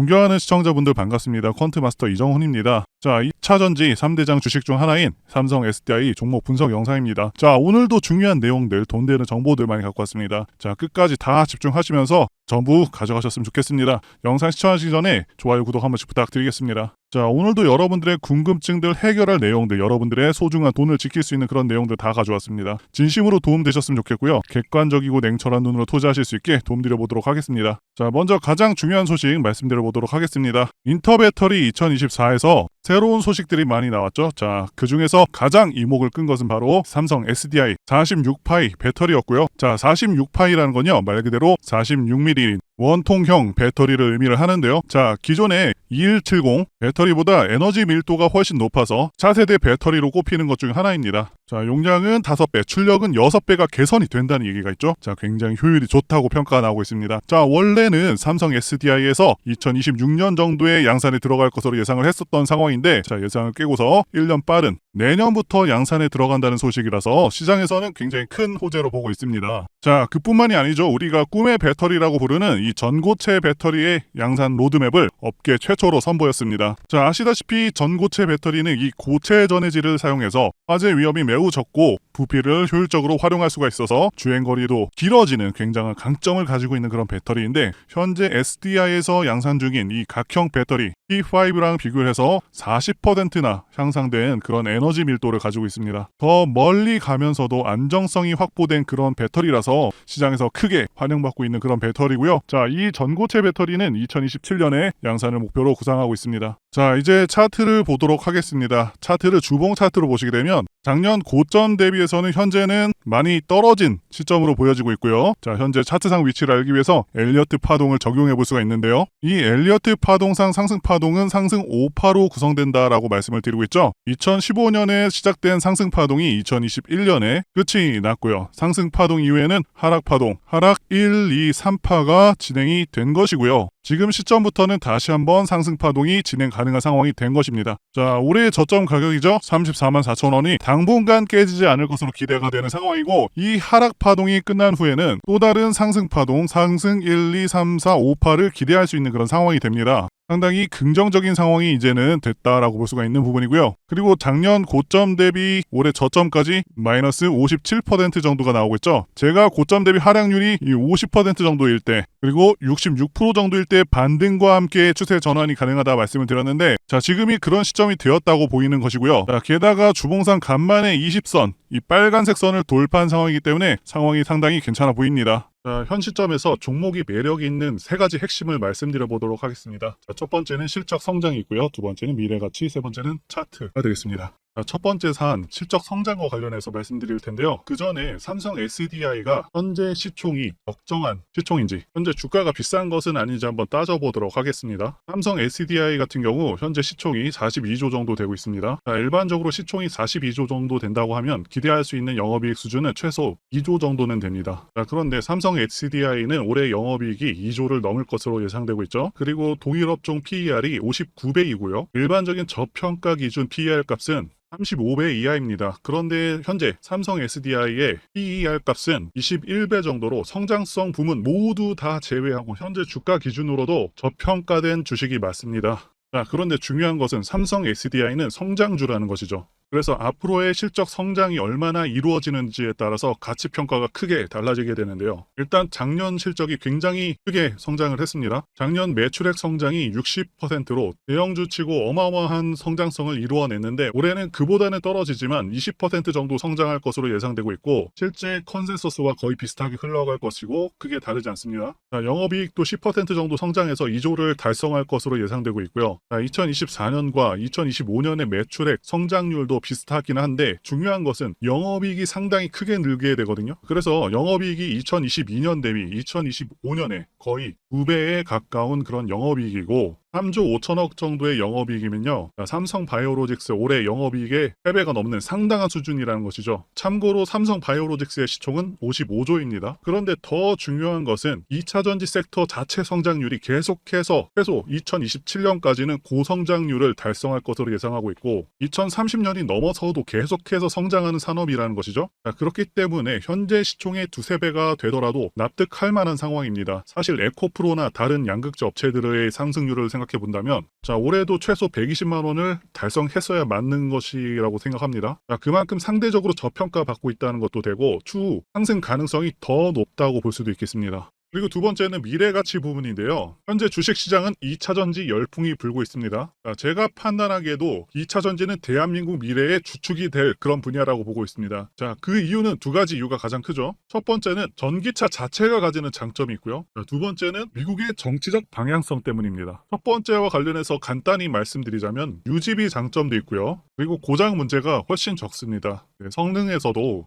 존경하는 시청자분들 반갑습니다. 퀀트마스터 이정훈입니다. 자, 2차 전지 3대장 주식 중 하나인 삼성 SDI 종목 분석 영상입니다. 자, 오늘도 중요한 내용들, 돈 되는 정보들 많이 갖고 왔습니다. 자, 끝까지 다 집중하시면서 전부 가져가셨으면 좋겠습니다. 영상 시청하시기 전에 좋아요, 구독 한 번씩 부탁드리겠습니다. 자, 오늘도 여러분들의 궁금증들 해결할 내용들, 여러분들의 소중한 돈을 지킬 수 있는 그런 내용들 다 가져왔습니다. 진심으로 도움 되셨으면 좋겠고요. 객관적이고 냉철한 눈으로 투자하실 수 있게 도움드려 보도록 하겠습니다. 자, 먼저 가장 중요한 소식 말씀드려 보도록 하겠습니다. 인터배터리 2024에서 새로운 소식들이 많이 나왔죠. 자, 그 중에서 가장 이목을 끈 것은 바로 삼성 SDI 46파이 배터리였고요. 자, 46파이라는 건요, 말 그대로 46mm 원통형 배터리를 의미를 하는데요. 자, 기존의 2170 배터리보다 에너지 밀도가 훨씬 높아서 차세대 배터리로 꼽히는 것 중 하나입니다. 자, 용량은 5배, 출력은 6배가 개선이 된다는 얘기가 있죠. 자, 굉장히 효율이 좋다고 평가가 나오고 있습니다. 자, 원래는 삼성 SDI에서 2026년 정도에 양산에 들어갈 것으로 예상을 했었던 상황인데, 자, 예상을 깨고서 1년 빠른 내년부터 양산에 들어간다는 소식이라서 시장에서는 굉장히 큰 호재로 보고 있습니다. 자, 그뿐만이 아니죠. 우리가 꿈의 배터리라고 부르는 이 전고체 배터리의 양산 로드맵을 업계 최초로 선보였습니다. 자, 아시다시피 전고체 배터리는 이 고체 전해질을 사용해서 화재 위험이 매우 적고 부피를 효율적으로 활용할 수가 있어서 주행 거리도 길어지는 굉장한 강점을 가지고 있는 그런 배터리인데 현재 SDI에서 양산 중인 이 각형 배터리 P5랑 비교를 해서 40%나 향상된 그런 에너지 밀도를 가지고 있습니다. 더 멀리 가면서도 안정성이 확보된 그런 배터리라서 시장에서 크게 환영받고 있는 그런 배터리고요. 자, 이 전고체 배터리는 2027년에 양산을 목표로 구상하고 있습니다. 자, 이제 차트를 보도록 하겠습니다. 차트를 주봉 차트로 보시게 되면 작년 고점 대비해서는 현재는 많이 떨어진 시점으로 보여지고 있고요. 자, 현재 차트상 위치를 알기 위해서 엘리어트 파동을 적용해 볼 수가 있는데요. 이 엘리어트 파동상 상승 파동 은 상승 5파로 구성된다라고 말씀을 드리고 있죠. 2015년에 시작된 상승 파동이 2021년에 끝이 났고요. 상승 파동 이후에는 하락 파동, 하락 1, 2, 3파가 진행이 된 것이고요. 지금 시점부터는 다시 한번 상승 파동이 진행 가능한 상황이 된 것입니다. 자, 올해 저점 가격이죠. 34만 4천 원이 당분간 깨지지 않을 것으로 기대가 되는 상황이고 이 하락 파동이 끝난 후에는 또 다른 상승 파동, 상승 1, 2, 3, 4, 5파를 기대할 수 있는 그런 상황이 됩니다. 상당히 긍정적인 상황이 이제는 됐다라고 볼 수가 있는 부분이고요. 그리고 작년 고점 대비 올해 저점까지 마이너스 57% 정도가 나오고 있죠. 제가 고점 대비 하락률이 이50% 정도일 때 그리고 66% 정도일 때 반등과 함께 추세 전환이 가능하다 말씀을 드렸는데 자 지금이 그런 시점이 되었다고 보이는 것이고요. 자, 게다가 주봉상 간만에 20선 이 빨간색 선을 돌파한 상황이기 때문에 상황이 상당히 괜찮아 보입니다. 자, 현 시점에서 종목이 매력이 있는 세 가지 핵심을 말씀드려 보도록 하겠습니다. 자, 첫 번째는 실적 성장이 있고요. 두 번째는 미래 가치, 세 번째는 차트가 되겠습니다. 자, 첫 번째 사안 실적 성장과 관련해서 말씀드릴 텐데요. 그 전에 삼성 SDI가 현재 시총이 적정한 시총인지 현재 주가가 비싼 것은 아닌지 한번 따져보도록 하겠습니다. 삼성 SDI 같은 경우 현재 시총이 42조 정도 되고 있습니다. 자, 일반적으로 시총이 42조 정도 된다고 하면 기대할 수 있는 영업이익 수준은 최소 2조 정도는 됩니다. 자, 그런데 삼성 SDI는 올해 영업이익이 2조를 넘을 것으로 예상되고 있죠. 그리고 동일업종 PER이 59배이고요. 일반적인 저평가 기준 PER 값은 35배 이하입니다. 그런데 현재 삼성 SDI의 PER 값은 21배 정도로 성장성 부문 모두 다 제외하고 현재 주가 기준으로도 저평가된 주식이 맞습니다. 자, 그런데 중요한 것은 삼성 SDI는 성장주라는 것이죠. 그래서 앞으로의 실적 성장이 얼마나 이루어지는지에 따라서 가치 평가가 크게 달라지게 되는데요. 일단 작년 실적이 굉장히 크게 성장을 했습니다. 작년 매출액 성장이 60%로 대형주 치고 어마어마한 성장성을 이루어냈는데 올해는 그보다는 떨어지지만 20% 정도 성장할 것으로 예상되고 있고 실제 컨센서스와 거의 비슷하게 흘러갈 것이고 크게 다르지 않습니다. 자, 영업이익도 10% 정도 성장해서 2조를 달성할 것으로 예상되고 있고요. 자, 2024년과 2025년의 매출액 성장률도 비슷하긴 한데 중요한 것은 영업이익이 상당히 크게 늘게 되거든요. 그래서 영업이익이 2022년 대비 2025년에 거의 2배에 가까운 그런 영업이익이고 3조 5천억 정도의 영업이익이면요. 자, 삼성 바이오로직스 올해 영업이익의 3배가 넘는 상당한 수준이라는 것이죠. 참고로 삼성 바이오로직스의 시총은 55조입니다. 그런데 더 중요한 것은 2차 전지 섹터 자체 성장률이 계속해서 최소 2027년까지는 고성장률을 달성할 것으로 예상하고 있고 2030년이 넘어서도 계속해서 성장하는 산업이라는 것이죠. 자, 그렇기 때문에 현재 시총의 두세 배가 되더라도 납득할 만한 상황입니다. 사실 에코프로나 다른 양극재 업체들의 상승률을 생각 해 본다면 자, 올해도 최소 120만 원을 달성했어야 맞는 것이라고 생각합니다. 자, 그만큼 상대적으로 저평가 받고 있다는 것도 되고 추후 상승 가능성이 더 높다고 볼 수도 있겠습니다. 그리고 두 번째는 미래 가치 부분인데요. 현재 주식 시장은 2차 전지 열풍이 불고 있습니다. 자, 제가 판단하기에도 2차 전지는 대한민국 미래의 주축이 될 그런 분야라고 보고 있습니다. 자, 그 이유는 두 가지 이유가 가장 크죠. 첫 번째는 전기차 자체가 가지는 장점이 있고요. 자, 두 번째는 미국의 정치적 방향성 때문입니다. 첫 번째와 관련해서 간단히 말씀드리자면 유지비 장점도 있고요. 그리고 고장 문제가 훨씬 적습니다. 네, 성능에서도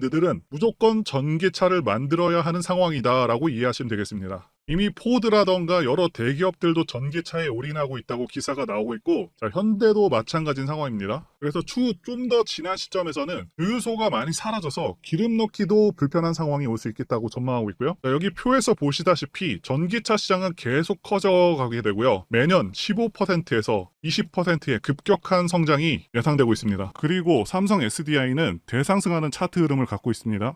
들은 무조건 전기차를 만들어야 하는 상황이다라고 이해하시면 되겠습니다. 이미 포드라던가 여러 대기업들도 전기차에 올인하고 있다고 기사가 나오고 있고 자, 현대도 마찬가지인 상황입니다. 그래서 추후 좀 더 지난 시점에서는 유효소가 많이 사라져서 기름 넣기도 불편한 상황이 올 수 있겠다고 전망하고 있고요. 자, 여기 표에서 보시다시피 전기차 시장은 계속 커져가게 되고요. 매년 15%에서 20%의 급격한 성장이 예상되고 있습니다. 그리고 삼성 SDI는 대상승하는 차트 흐름을 갖고 있습니다.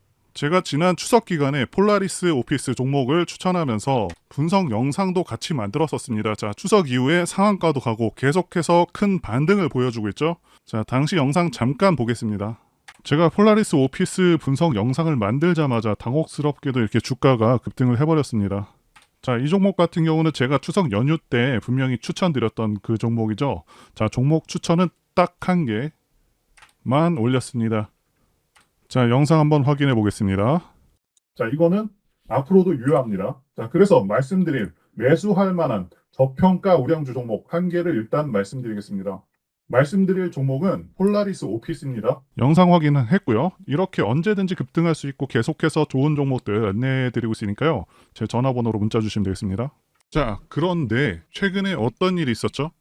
제가 지난 추석 기간에 폴라리스 오피스 종목을 추천하면서 분석 영상도 같이 만들었었습니다. 자, 추석 이후에 상한가도 가고 계속해서 큰 반등을 보여주고 있죠. 자, 당시 영상 잠깐 보겠습니다. 제가 폴라리스 오피스 분석 영상을 만들자마자 당혹스럽게도 이렇게 주가가 급등을 해버렸습니다. 자, 이 종목 같은 경우는 제가 추석 연휴 때 분명히 추천드렸던 그 종목이죠. 자, 종목 추천은 딱 한 개만 올렸습니다. 자, 영상 한번 확인해 보겠습니다. 자, 이거는 앞으로도 유효합니다. 자, 그래서 말씀드릴 매수할 만한 저평가 우량주 종목 한 개를 일단 말씀드리겠습니다. 말씀드릴 종목은 폴라리스 오피스입니다. 영상 확인은 했고요. 이렇게 언제든지 급등할 수 있고 계속해서 좋은 종목들 안내해드리고 있으니까요. 제 전화번호로 문자 주시면 되겠습니다. 자, 그런데 최근에 어떤 일이 있었죠?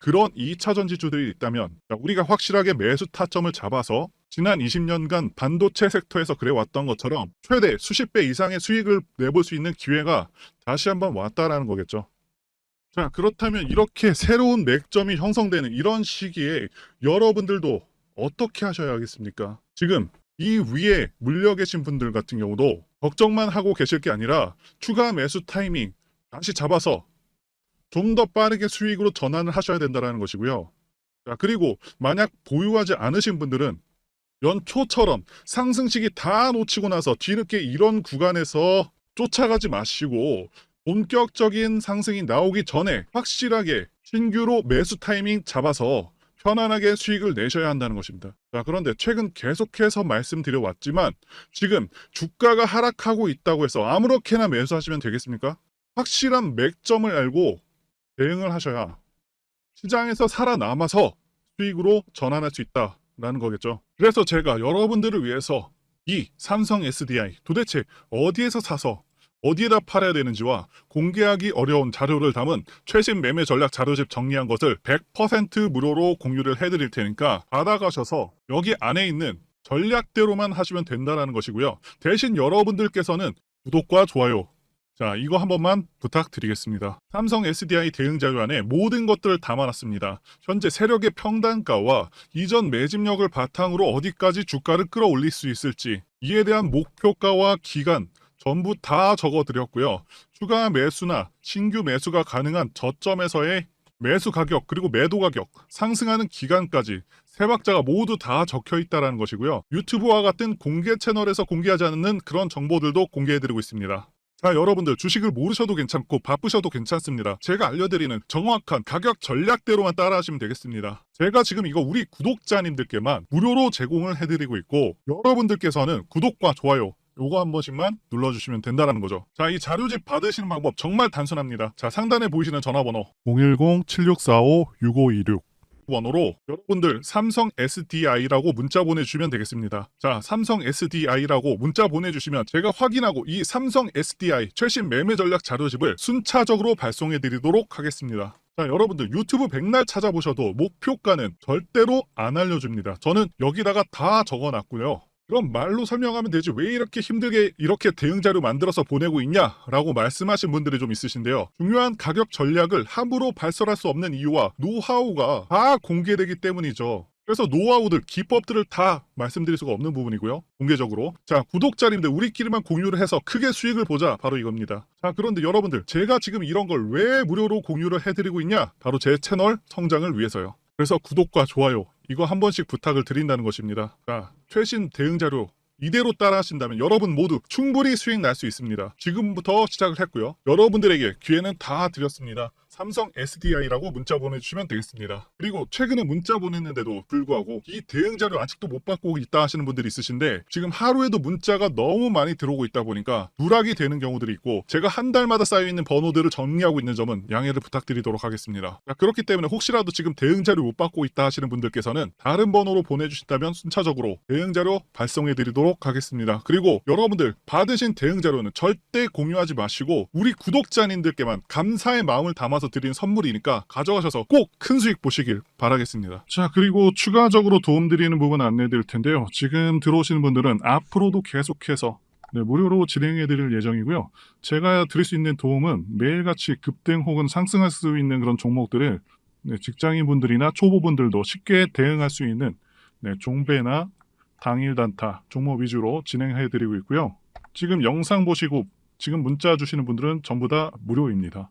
그런 2차 전지주들이 있다면 우리가 확실하게 매수 타점을 잡아서 지난 20년간 반도체 섹터에서 그래왔던 것처럼 최대 수십 배 이상의 수익을 내볼 수 있는 기회가 다시 한번 왔다라는 거겠죠. 자, 그렇다면 이렇게 새로운 맥점이 형성되는 이런 시기에 여러분들도 어떻게 하셔야겠습니까? 지금 이 위에 물려 계신 분들 같은 경우도 걱정만 하고 계실 게 아니라 추가 매수 타이밍 다시 잡아서 좀 더 빠르게 수익으로 전환을 하셔야 된다는 것이고요. 자, 그리고 만약 보유하지 않으신 분들은 연초처럼 상승식이 다 놓치고 나서 뒤늦게 이런 구간에서 쫓아가지 마시고 본격적인 상승이 나오기 전에 확실하게 신규로 매수 타이밍 잡아서 편안하게 수익을 내셔야 한다는 것입니다. 자, 그런데 최근 계속해서 말씀드려 왔지만 지금 주가가 하락하고 있다고 해서 아무렇게나 매수하시면 되겠습니까? 확실한 맥점을 알고 대응을 하셔야 시장에서 살아남아서 수익으로 전환할 수 있다라는 거겠죠. 그래서 제가 여러분들을 위해서 이 삼성 SDI 도대체 어디에서 사서 어디에다 팔아야 되는지와 공개하기 어려운 자료를 담은 최신 매매 전략 자료집 정리한 것을 100% 무료로 공유를 해드릴 테니까 받아가셔서 여기 안에 있는 전략대로만 하시면 된다는 것이고요. 대신 여러분들께서는 구독과 좋아요 자, 이거 한 번만 부탁드리겠습니다. 삼성 SDI 대응 자료 안에 모든 것들을 담아놨습니다. 현재 세력의 평단가와 이전 매집력을 바탕으로 어디까지 주가를 끌어올릴 수 있을지, 이에 대한 목표가와 기간, 전부 다 적어드렸고요. 추가 매수나 신규 매수가 가능한 저점에서의 매수 가격 그리고 매도 가격 상승하는 기간까지 세 박자가 모두 다 적혀 있다라는 것이고요. 유튜브와 같은 공개 채널에서 공개하지 않는 그런 정보들도 공개해드리고 있습니다. 자, 여러분들 주식을 모르셔도 괜찮고 바쁘셔도 괜찮습니다. 제가 알려드리는 정확한 가격 전략대로만 따라하시면 되겠습니다. 제가 지금 이거 우리 구독자님들께만 무료로 제공을 해드리고 있고 여러분들께서는 구독과 좋아요 요거 한 번씩만 눌러주시면 된다는 거죠. 자, 이 자료집 받으시는 방법 정말 단순합니다. 자, 상단에 보이시는 전화번호 010-7645-6526 번호로 여러분들 삼성 SDI라고 문자 보내주시면 되겠습니다. 자, 삼성 SDI라고 문자 보내주시면 제가 확인하고 이 삼성 SDI 최신 매매 전략 자료집을 순차적으로 발송해드리도록 하겠습니다. 자, 여러분들 유튜브 백날 찾아보셔도 목표가는 절대로 안 알려줍니다. 저는 여기다가 다 적어놨고요. 그럼 말로 설명하면 되지 왜 이렇게 힘들게 이렇게 대응 자료 만들어서 보내고 있냐라고 말씀하신 분들이 좀 있으신데요. 중요한 가격 전략을 함부로 발설할 수 없는 이유와 노하우가 다 공개되기 때문이죠. 그래서 노하우들, 기법들을 다 말씀드릴 수가 없는 부분이고요. 공개적으로. 자, 구독자님들 우리끼리만 공유를 해서 크게 수익을 보자. 바로 이겁니다. 자, 그런데 여러분들 제가 지금 이런 걸 왜 무료로 공유를 해드리고 있냐? 바로 제 채널 성장을 위해서요. 그래서 구독과 좋아요 이거 한 번씩 부탁을 드린다는 것입니다. 자, 최신 대응 자료 이대로 따라 하신다면 여러분 모두 충분히 수익 날 수 있습니다. 지금부터 시작을 했고요. 여러분들에게 기회는 다 드렸습니다. 삼성 SDI라고 문자 보내주시면 되겠습니다. 그리고 최근에 문자 보냈는데도 불구하고 이 대응 자료 아직도 못 받고 있다 하시는 분들이 있으신데 지금 하루에도 문자가 너무 많이 들어오고 있다 보니까 누락이 되는 경우들이 있고 제가 한 달마다 쌓여있는 번호들을 정리하고 있는 점은 양해를 부탁드리도록 하겠습니다. 자, 그렇기 때문에 혹시라도 지금 대응 자료 못 받고 있다 하시는 분들께서는 다른 번호로 보내주신다면 순차적으로 대응 자료 발송해 드리도록 하겠습니다. 그리고 여러분들 받으신 대응 자료는 절대 공유하지 마시고 우리 구독자님들께만 감사의 마음을 담아서 드린 선물이니까 가져가셔서 꼭 큰 수익 보시길 바라겠습니다. 자, 그리고 추가적으로 도움드리는 부분 안내해 드릴 텐데요. 지금 들어오시는 분들은 앞으로도 계속해서 네, 무료로 진행해 드릴 예정이고요. 제가 드릴 수 있는 도움은 매일같이 급등 혹은 상승할 수 있는 그런 종목들을 네, 직장인분들이나 초보분들도 쉽게 대응할 수 있는 네, 종배나 당일 단타 종목 위주로 진행해 드리고 있고요. 지금 영상 보시고 지금 문자 주시는 분들은 전부 다 무료입니다.